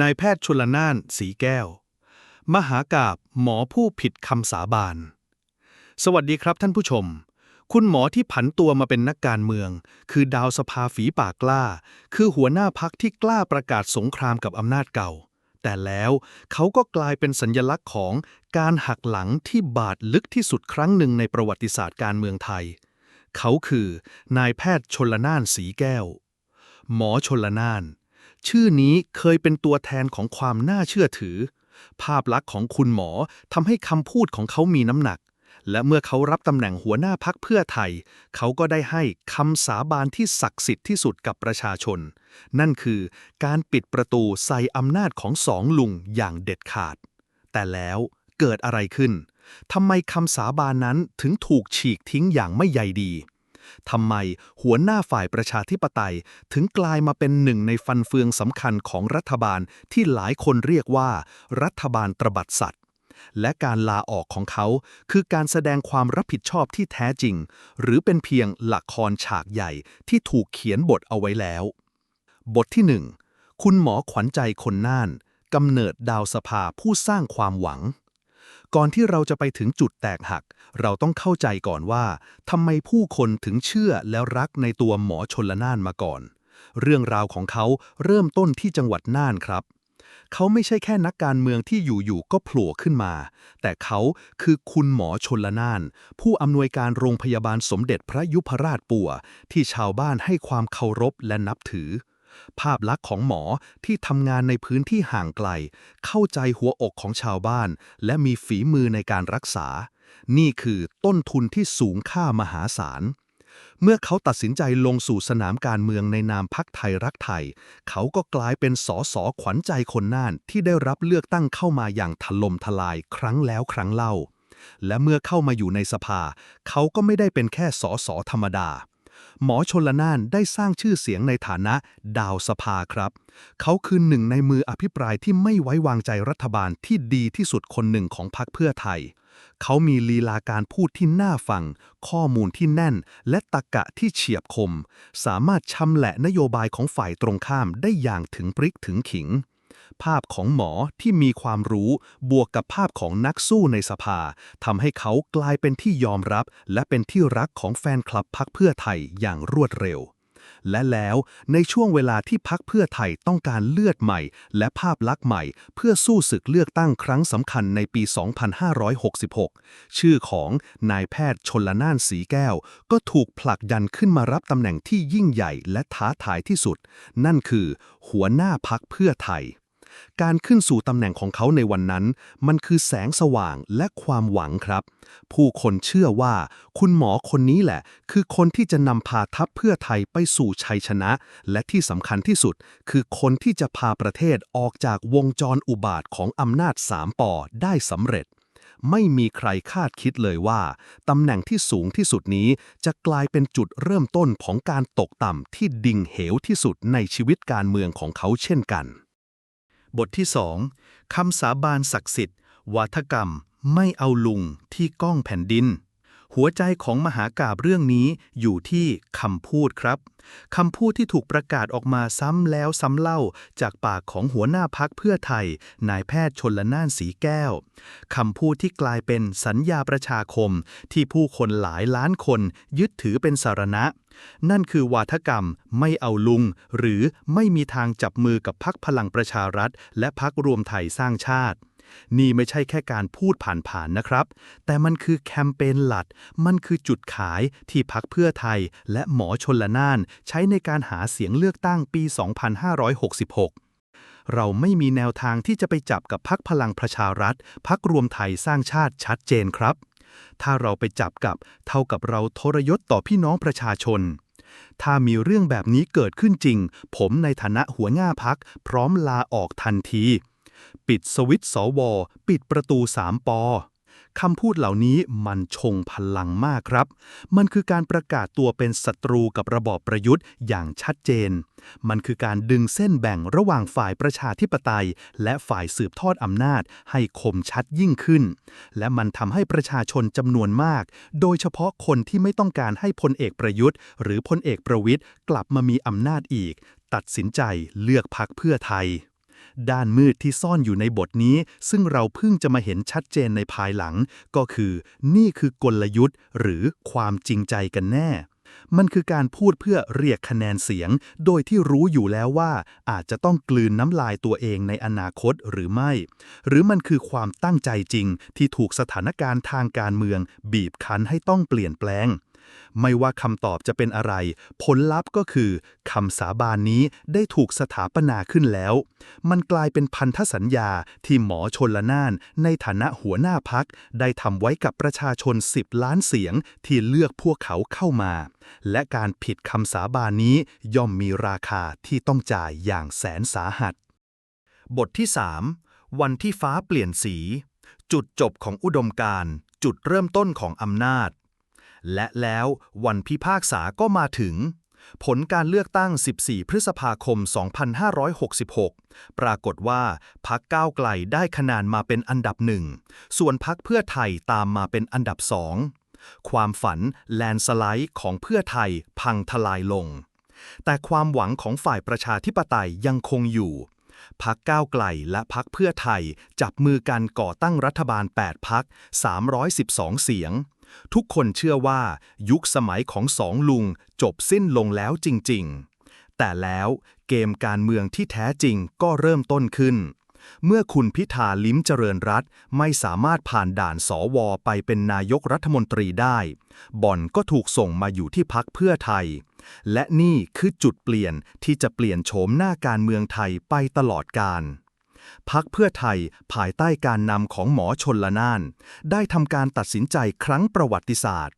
นายแพทย์ชลนานสีแก้ว มหากาบหมอผู้ผิดคำสาบาน สวัสดีครับท่านผู้ชม คุณหมอที่ผันตัวมาเป็นนักการเมือง คือดาวสภาฝีปากกล้า คือหัวหน้าพักที่กล้าประกาศสงครามกับอำนาจเก่า แต่แล้วเขาก็กลายเป็นสัญญลักษณ์ของการหักหลังที่บาดลึกที่สุดครั้งหนึ่งในประวัติศาสตร์การเมืองไทย เขาคือนายแพทย์ชลนานสีแก้ว หมอชลนาน ชื่อนี้เคยเป็นตัวแทนของความน่าเชื่อถือ ภาพลักษณ์ของคุณหมอทำให้คำพูดของเขามีน้ำหนัก และเมื่อเขารับตำแหน่งหัวหน้าพักเพื่อไทย เขาก็ได้ให้คำสาบานที่ศักดิ์สิทธิ์ที่สุดกับประชาชน นั่นคือการปิดประตูใส่อำนาจของสองลุงอย่างเด็ดขาด แต่แล้วเกิดอะไรขึ้นทำไมคำสาบานนั้นถึงถูกฉีกทิ้งอย่างไม่ใยดี ทำไมหัวหน้าฝ่ายประชาธิปไตย ถึงกลายมาเป็นหนึ่งในฟันเฟืองสำคัญของรัฐบาลที่หลายคนเรียกว่า รัฐบาลตรบัดสัตว์ และการลาออกของเขา คือการแสดงความรับผิดชอบที่แท้จริง หรือเป็นเพียงละครฉากใหญ่ที่ถูกเขียนบทเอาไว้แล้ว บทที่หนึ่งคุณหมอขวัญใจคนน่านกำเนิดดาวสภาผู้สร้างความหวัง ก่อนที่เราจะไปถึงจุดแตกหัก เราต้องเข้าใจก่อนว่าทำไมผู้คนถึงเชื่อและรักในตัวหมอชนละนานมาก่อน เรื่องราวของเขาเริ่มต้นที่จังหวัดน่านครับ เขาไม่ใช่แค่นักการเมืองที่อยู่ๆก็โผล่ขึ้นมา แต่เขาคือคุณหมอชนละนาน ผู้อำนวยการโรงพยาบาลสมเด็จพระยุพราชปัวที่ชาวบ้านให้ความเคารพและนับถือ ภาพลักษณ์ของหมอที่ทำงานในพื้นที่ห่างไกล เข้าใจหัวอกของชาวบ้าน และมีฝีมือในการรักษา นี่คือต้นทุนที่สูงค่ามหาศาล เมื่อเขาตัดสินใจลงสู่สนามการเมืองในนามพักไทยรักไทย เขาก็กลายเป็นสอสอขวัญใจคนน่านที่ได้รับเลือกตั้งเข้ามาอย่างถล่มทลายครั้งแล้วครั้งเล่าและเมื่อเข้ามาอยู่ในสภา เขาก็ไม่ได้เป็นแค่สอสอธรรมดา หมอชนละนานได้สร้างชื่อเสียงในฐานะดาวสภาครับ เขาคือหนึ่งในมืออภิปรายที่ไม่ไว้วางใจรัฐบาลที่ดีที่สุดคนหนึ่งของพรรคเพื่อไทย เขามีลีลาการพูดที่น่าฟัง ข้อมูลที่แน่น และตรรกะที่เฉียบคม สามารถชำแหละนโยบายของฝ่ายตรงข้ามได้อย่างถึงพริกถึงขิง ภาพของหมอที่มีความรู้บวกกับภาพของนักสู้ในสภาทำให้เขากลายเป็นที่ยอมรับ และเป็นที่รักของแฟนคลับพักเพื่อไทยอย่างรวดเร็ว และแล้วในช่วงเวลาที่พักเพื่อไทยต้องการเลือดใหม่ และภาพลักษณ์ใหม่ เพื่อสู้ศึกเลือกตั้งครั้งสำคัญในปี 2566 ชื่อของนายแพทย์ชนละนานสีแก้ว ก็ถูกผลักดันขึ้นมารับตำแหน่งที่ยิ่งใหญ่และท้าทายที่สุด นั่นคือ หัวหน้าพักเพื่อไทย การขึ้นสู่ตำแหน่งของเขาในวันนั้น มันคือแสงสว่างและความหวังครับ ผู้คนเชื่อว่า คุณหมอคนนี้แหละ คือคนที่จะนำพาทัพเพื่อไทยไปสู่ชัยชนะ และที่สำคัญที่สุด คือคนที่จะพาประเทศออกจากวงจรอุบาทของอำนาจสามปอได้สำเร็จไม่มีใครคาดคิดเลยว่า ตำแหน่งที่สูงที่สุดนี้จะกลายเป็นจุดเริ่มต้นของการตกต่ำที่ดิ่งเหวที่สุดในชีวิตการเมืองของเขาเช่นกัน บทที่สองคำสาบานศักดิ์สิทธิ์ วาทกรรม ไม่เอาลุงที่ก้องแผ่นดิน หัวใจของมหากาบเรื่องนี้อยู่ที่คำพูดครับคำพูดที่ถูกประกาศออกมาซ้ำแล้วซ้ำเล่า จากปากของหัวหน้าพักเพื่อไทย นายแพทย์ชนละนานสีแก้วคำพูดที่กลายเป็นสัญญาประชาคม ที่ผู้คนหลายล้านคนยึดถือเป็นสารณะ นั่นคือวาทกรรมไม่เอาลุง หรือไม่มีทางจับมือกับพักพลังประชารัฐ และพักรวมไทยสร้างชาติ นี่ไม่ใช่แค่การพูดผ่านๆนะครับ แต่มันคือแคมเปญหลัด มันคือจุดขายที่พักเพื่อไทย และหมอชนละนาน ใช้ในการหาเสียงเลือกตั้งปี 2566เราไม่มีแนวทางที่จะไปจับกับพักพลังประชารัฐ พักรวมไทยสร้างชาติชัดเจนครับ ถ้าเราไปจับกับเท่ากับเราทรยศต่อพี่น้องประชาชน ถ้ามีเรื่องแบบนี้เกิดขึ้นจริง ผมในฐานะหัวหน้าพักพร้อมลาออกทันที ปิดสวิตสว ปิดประตูสามปอคำพูดเหล่านี้มันชงพลังมากครับ มันคือการประกาศตัวเป็นศัตรูกับระบอบประยุทธ์อย่างชัดเจน มันคือการดึงเส้นแบ่งระหว่างฝ่ายประชาธิปไตย และฝ่ายสืบทอดอำนาจให้คมชัดยิ่งขึ้น และมันทำให้ประชาชนจำนวนมาก โดยเฉพาะคนที่ไม่ต้องการให้พลเอกประยุทธ์ หรือพลเอกประวิทย์กลับมามีอำนาจอีก ตัดสินใจเลือกพักเพื่อไทย ด้านมืดที่ซ่อนอยู่ในบทนี้ ซึ่งเราเพิ่งจะมาเห็นชัดเจนในภายหลัง ก็คือ นี่คือกลยุทธ์ หรือความจริงใจกันแน่ มันคือการพูดเพื่อเรียกคะแนนเสียง โดยที่รู้อยู่แล้วว่า อาจจะต้องกลืนน้ำลายตัวเองในอนาคตหรือไม่ หรือมันคือความตั้งใจจริงที่ถูกสถานการณ์ทางการเมือง บีบคั้นให้ต้องเปลี่ยนแปลง ไม่ว่าคำตอบจะเป็นอะไร ผลลัพธ์ก็คือคำสาบานนี้ได้ถูกสถาปนาขึ้นแล้ว มันกลายเป็นพันธสัญญาที่หมอชนละนาน ในฐานะหัวหน้าพัก ได้ทำไว้กับประชาชน 10 ล้านเสียงที่เลือกพวกเขาเข้ามา และการผิดคำสาบานนี้ย่อมมีราคาที่ต้องจ่ายอย่างแสนสาหัส บทที่ 3 วันที่ฟ้าเปลี่ยนสี จุดจบของอุดมการ จุดเริ่มต้นของอำนาจ และแล้ววันพิพากษาก็มาถึง ผลการเลือกตั้ง 14 พฤษภาคม 2566 ปรากฏว่าพักก้าวไกลได้คะแนนมาเป็นอันดับหนึ่ง ส่วนพักเพื่อไทยตามมาเป็นอันดับสองความฝันแลนสไลด์ของเพื่อไทยพังทลายลง แต่ความหวังของฝ่ายประชาธิปไตยยังคงอยู่ พักก้าวไกลและพักเพื่อไทย จับมือกันก่อตั้งรัฐบาล 8 พัก 312 เสียง ทุกคนเชื่อว่ายุคสมัยของสองลุงจบสิ้นลงแล้วจริงๆ แต่แล้วเกมการเมืองที่แท้จริงก็เริ่มต้นขึ้น เมื่อคุณพิธาลิ้มเจริญรัตไม่สามารถผ่านด่านสอวอไปเป็นนายกรัฐมนตรีได้ บ่อนก็ถูกส่งมาอยู่ที่พักเพื่อไทย และนี่คือจุดเปลี่ยนที่จะเปลี่ยนโฉมหน้าการเมืองไทยไปตลอดกาล พักเพื่อไทยภายใต้การนำของหมอชนละนาน ได้ทำการตัดสินใจครั้งประวัติศาสตร์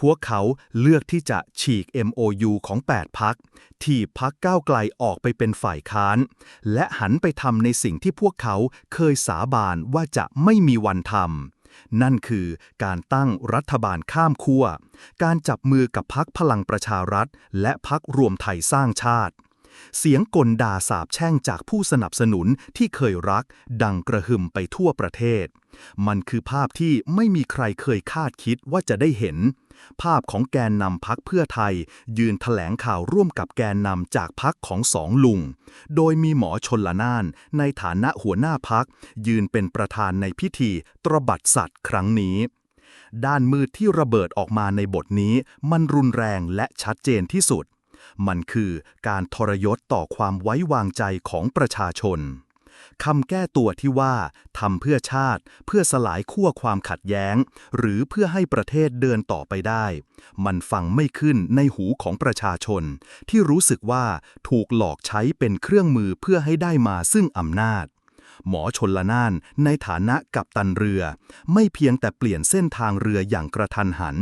พวกเขาเลือกที่จะฉีก MOU ของ 8 พัก ที่พักก้าวไกลออกไปเป็นฝ่ายค้าน และหันไปทำในสิ่งที่พวกเขาเคยสาบานว่าจะไม่มีวันทำนั่นคือการตั้งรัฐบาลข้ามขั้ว การจับมือกับพักพลังประชารัฐ และพักรวมไทยสร้างชาติ เสียงกลด่าสาบแช่งจากผู้สนับสนุนที่เคยรัก ดังกระหึ่มไปทั่วประเทศ มันคือภาพที่ไม่มีใครเคยคาดคิดว่าจะได้เห็น ภาพของแกนนำพักเพื่อไทย ยืนถแถลงข่าวร่วมกับแกนนำจากพักของสองลุง โดยมีหมอชนละนาน ในฐานะหัวหน้าพัก ยืนเป็นประธานในพิธีตรบัดสัตว์ครั้งนี้ด้านมืดที่ระเบิดออกมาในบทนี้ มันรุนแรงและชัดเจนที่สุด มันคือการทรยศต่อความไว้วางใจของประชาชนคำแก้ตัวที่ว่าทำเพื่อชาติ เพื่อสลายขั้วความขัดแย้ง หรือเพื่อให้ประเทศเดินต่อไปได้ มันฟังไม่ขึ้นในหูของประชาชน ที่รู้สึกว่าถูกหลอกใช้เป็นเครื่องมือเพื่อให้ได้มาซึ่งอำนาจ หมอชนละนาน ในฐานะกัปตันเรือ ไม่เพียงแต่เปลี่ยนเส้นทางเรืออย่างกระทันหัน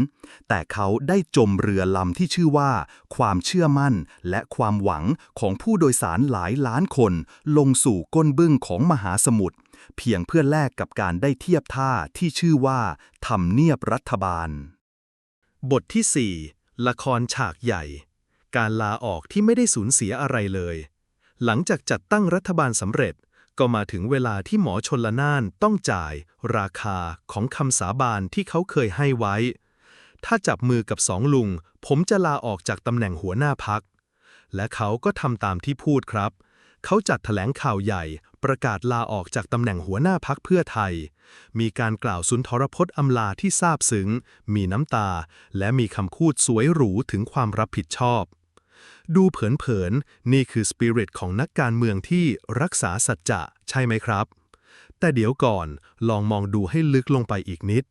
แต่เขาได้จมเรือลำที่ชื่อว่า ความเชื่อมั่นและความหวังของผู้โดยสารหลายล้านคน ลงสู่ก้นบึ้งของมหาสมุทรเพียงเพื่อแลกกับการได้เทียบท่าที่ชื่อว่าทำเนียบรัฐบาล บทที่ 4 ละครฉากใหญ่ การลาออกที่ไม่ได้สูญเสียอะไรเลย หลังจากจัดตั้งรัฐบาลสำเร็จ ก็มาถึงเวลาที่หมอชนละนานต้องจ่าย ราคาของคำสาบานที่เขาเคยให้ไว้ ถ้าจับมือกับสองลุง ผมจะลาออกจากตำแหน่งหัวหน้าพัก และเขาก็ทำตามที่พูดครับ เขาจัดแถลงข่าวใหญ่ ประกาศลาออกจากตำแหน่งหัวหน้าพักเพื่อไทย มีการกล่าวสุนทรพจน์อำลาที่ซาบซึ้ง มีน้ำตา และมีคำพูดสวยหรูถึงความรับผิดชอบ ดูเผินๆ นี่คือสปิริตของนักการเมืองที่รักษาสัจจะใช่ไหมครับ แต่เดี๋ยวก่อนลองมองดูให้ลึกลงไปอีกนิด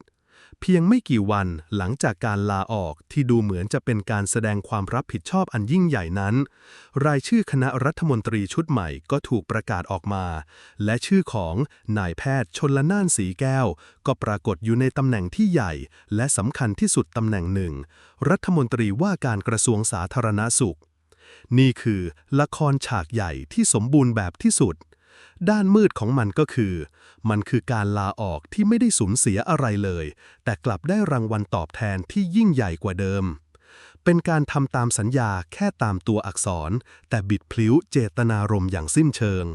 เพียงไม่กี่วันหลังจากการลาออกที่ดูเหมือนจะเป็นการแสดงความรับผิดชอบอันยิ่งใหญ่นั้น รายชื่อคณะรัฐมนตรีชุดใหม่ก็ถูกประกาศออกมา และชื่อของนายแพทย์ชนละนานสีแก้ว ก็ปรากฏอยู่ในตำแหน่งที่ใหญ่ และสำคัญที่สุดตำแหน่งหนึ่ง รัฐมนตรีว่าการกระทรวงสาธารณสุข นี่คือละครฉากใหญ่ที่สมบูรณ์แบบที่สุด ด้านมืดของมันก็คือ มันคือการลาออกที่ไม่ได้สูญเสียอะไรเลย แต่กลับได้รางวัลตอบแทนที่ยิ่งใหญ่กว่าเดิม เป็นการทำตามสัญญาแค่ตามตัวอักษร แต่บิดพลิ้วเจตนารมอย่างสิ้นเชิง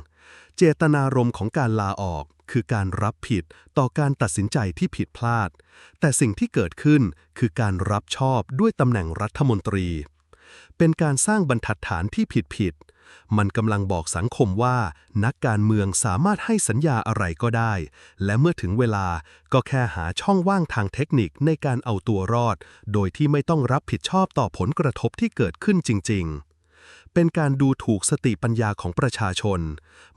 เจตนารมของการลาออกคือการรับผิดต่อการตัดสินใจที่ผิดพลาด แต่สิ่งที่เกิดขึ้นคือการรับชอบด้วยตำแหน่งรัฐมนตรี เป็นการสร้างบรรทัดฐานที่ผิดผิดมันกำลังบอกสังคมว่า นักการเมืองสามารถให้สัญญาอะไรก็ได้ และเมื่อถึงเวลาก็แค่หาช่องว่างทางเทคนิคในการเอาตัวรอด โดยที่ไม่ต้องรับผิดชอบต่อผลกระทบที่เกิดขึ้นจริง ๆเป็นการดูถูกสติปัญญาของประชาชน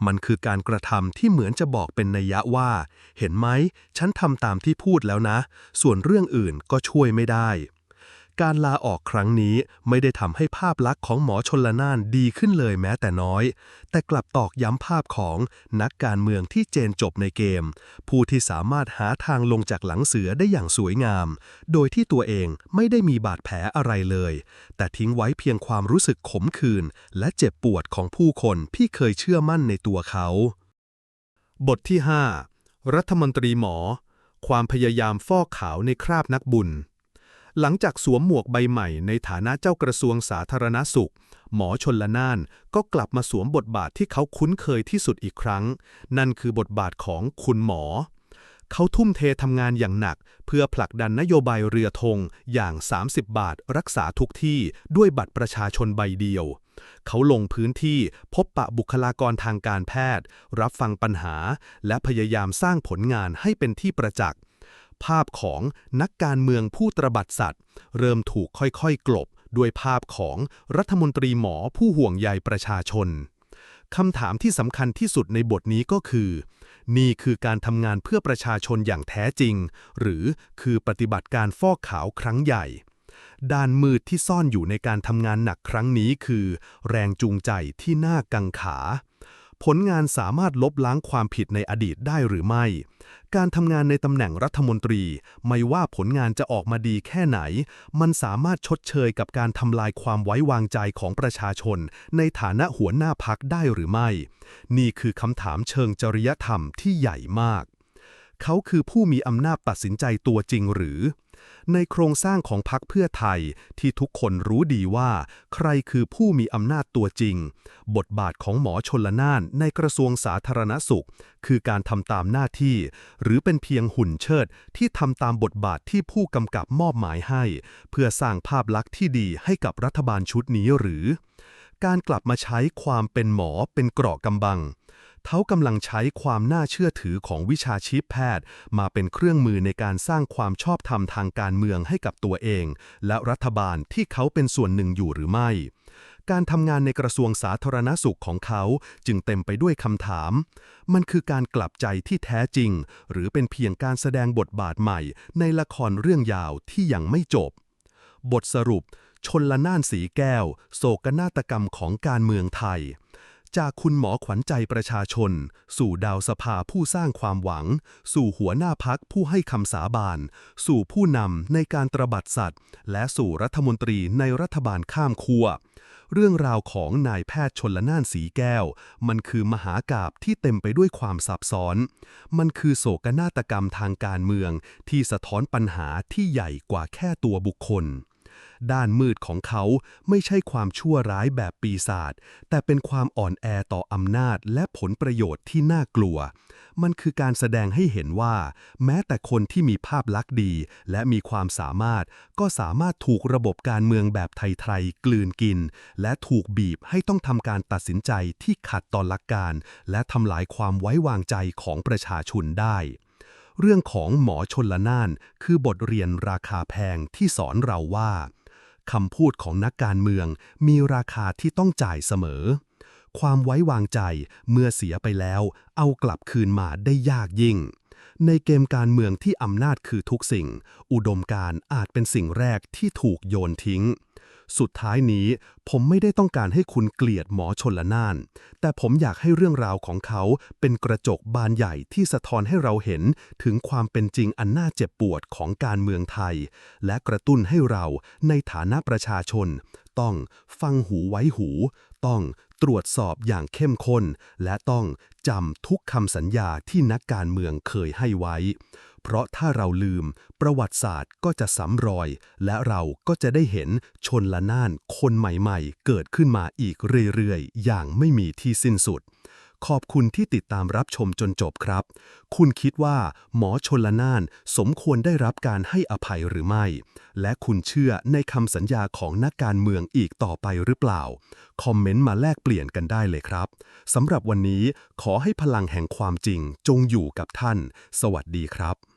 มันคือการกระทำที่เหมือนจะบอกเป็นนัยยะว่า เห็นไหม ฉันทำตามที่พูดแล้วนะ ส่วนเรื่องอื่นก็ช่วยไม่ได้ การลาออกครั้งนี้ไม่ได้ทำให้ภาพลักษณ์ของหมอชนละนานดีขึ้นเลยแม้แต่น้อย แต่กลับตอกย้ำภาพของนักการเมืองที่เจนจบในเกม ผู้ที่สามารถหาทางลงจากหลังเสือได้อย่างสวยงาม โดยที่ตัวเองไม่ได้มีบาดแผลอะไรเลย แต่ทิ้งไว้เพียงความรู้สึกขมขื่นและเจ็บปวดของผู้คนที่เคยเชื่อมั่นในตัวเขา บทที่ 5 รัฐมนตรีหมอ ความพยายามฟอกขาวในคราบนักบุญ หลังจากสวมหมวกใบใหม่ในฐานะเจ้ากระทรวงสาธารณสุข หมอชนละนานก็กลับมาสวมบทบาทที่เขาคุ้นเคยที่สุดอีกครั้ง นั่นคือบทบาทของคุณหมอ เขาทุ่มเททำงานอย่างหนัก เพื่อผลักดันนโยบายเรือธงอย่าง 30 บาท รักษาทุกที่ด้วยบัตรประชาชนใบเดียวเขาลงพื้นที่พบปะบุคลากรทางการแพทย์ รับฟังปัญหา และพยายามสร้างผลงานให้เป็นที่ประจักษ์ ภาพของนักการเมืองผู้ตระบัดสัตว์ เริ่มถูกค่อยๆ กลบด้วยภาพของรัฐมนตรีหมอผู้ห่วงใยประชาชนคำถามที่สำคัญที่สุดในบทนี้ก็คือ นี่คือการทำงานเพื่อประชาชนอย่างแท้จริง หรือคือปฏิบัติการฟอกขาวครั้งใหญ่ ด้านมืดที่ซ่อนอยู่ในการทำงานหนักครั้งนี้คือ แรงจูงใจที่น่ากังขา ผลงานสามารถลบล้างความผิดในอดีตได้หรือไม่ การทำงานในตำแหน่งรัฐมนตรี ไม่ว่าผลงานจะออกมาดีแค่ไหน มันสามารถชดเชยกับการทำลายความไว้วางใจของประชาชน ในฐานะหัวหน้าพักได้หรือไม่ นี่คือคำถามเชิงจริยธรรมที่ใหญ่มาก เขาคือผู้มีอำนาจตัดสินใจตัวจริงหรือ ในโครงสร้างของพรรคเพื่อไทยที่ทุกคนรู้ดีว่า ใครคือผู้มีอำนาจตัวจริง บทบาทของหมอชนละนานในกระทรวงสาธารณสุข คือการทำตามหน้าที่ หรือเป็นเพียงหุ่นเชิดที่ทำตามบทบาทที่ผู้กำกับมอบหมายให้ เพื่อสร้างภาพลักษณ์ที่ดีให้กับรัฐบาลชุดนี้หรือ การกลับมาใช้ความเป็นหมอเป็นเกราะกำบัง เขากำลังใช้ความน่าเชื่อถือของวิชาชีพแพทย์ มาเป็นเครื่องมือในการสร้างความชอบธรรมทางการเมืองให้กับตัวเอง และรัฐบาลที่เขาเป็นส่วนหนึ่งอยู่หรือไม่ การทำงานในกระทรวงสาธารณสุขของเขาจึงเต็มไปด้วยคำถาม มันคือการกลับใจที่แท้จริง หรือเป็นเพียงการแสดงบทบาทใหม่ ในละครเรื่องยาวที่ยังไม่จบ บทสรุป ชนละน่านสีแก้ว โศกนาฏกรรมของการเมืองไทย จากคุณหมอขวัญใจประชาชน สู่ดาวสภาผู้สร้างความหวัง สู่หัวหน้าพักผู้ให้คำสาบาน สู่ผู้นำในการตระบัดสัตว์ และสู่รัฐมนตรีในรัฐบาลข้ามขั้วเรื่องราวของนายแพทย์ชนละนานสีแก้ว มันคือมหากาบที่เต็มไปด้วยความซับซ้อน มันคือโศกนาฏกรรมทางการเมืองที่สะท้อนปัญหาที่ใหญ่กว่าแค่ตัวบุคคล ด้านมืดของเขาไม่ใช่ความชั่วร้ายแบบปีศาจแต่เป็นความอ่อนแอต่ออำนาจและผลประโยชน์ที่น่ากลัว มันคือการแสดงให้เห็นว่า แม้แต่คนที่มีภาพลักษณ์ดี และมีความสามารถ ก็สามารถถูกระบบการเมืองแบบไทยๆกลืนกิน และถูกบีบให้ต้องทำการตัดสินใจที่ขัดต่อหลักการ และทำลายความไว้วางใจของประชาชนได้ เรื่องของหมอชนละนาน คือบทเรียนราคาแพงที่สอนเราว่าคำพูดของนักการเมืองมีราคาที่ต้องจ่ายเสมอ ความไว้วางใจเมื่อเสียไปแล้ว เอากลับคืนมาได้ยากยิ่ง ในเกมการเมืองที่อำนาจคือทุกสิ่ง อุดมการอาจเป็นสิ่งแรกที่ถูกโยนทิ้ง สุดท้ายนี้ผมไม่ได้ต้องการให้คุณเกลียดหมอชนละนาน แต่ผมอยากให้เรื่องราวของเขาเป็นกระจกบานใหญ่ที่สะท้อนให้เราเห็นถึงความเป็นจริงอันน่าเจ็บปวดของการเมืองไทย และกระตุ้นให้เราในฐานะประชาชน ต้องฟังหูไว้หู ต้อง ตรวจสอบอย่างเข้มข้น และต้องจำทุกคำสัญญาที่นักการเมืองเคยให้ไว้ เพราะถ้าเราลืม ประวัติศาสตร์ก็จะซ้ำรอย และเราก็จะได้เห็นชนละนานคนใหม่ๆ เกิดขึ้นมาอีกเรื่อยๆ อย่างไม่มีที่สิ้นสุด ขอบคุณที่ติดตามรับชมจนจบครับ คุณคิดว่าหมอชนละนานสมควรได้รับการให้อภัยหรือไม่ และคุณเชื่อในคำสัญญาของนักการเมืองอีกต่อไปหรือเปล่า คอมเมนต์มาแลกเปลี่ยนกันได้เลยครับสำหรับวันนี้ขอให้พลังแห่งความจริงจงอยู่กับท่าน สวัสดีครับ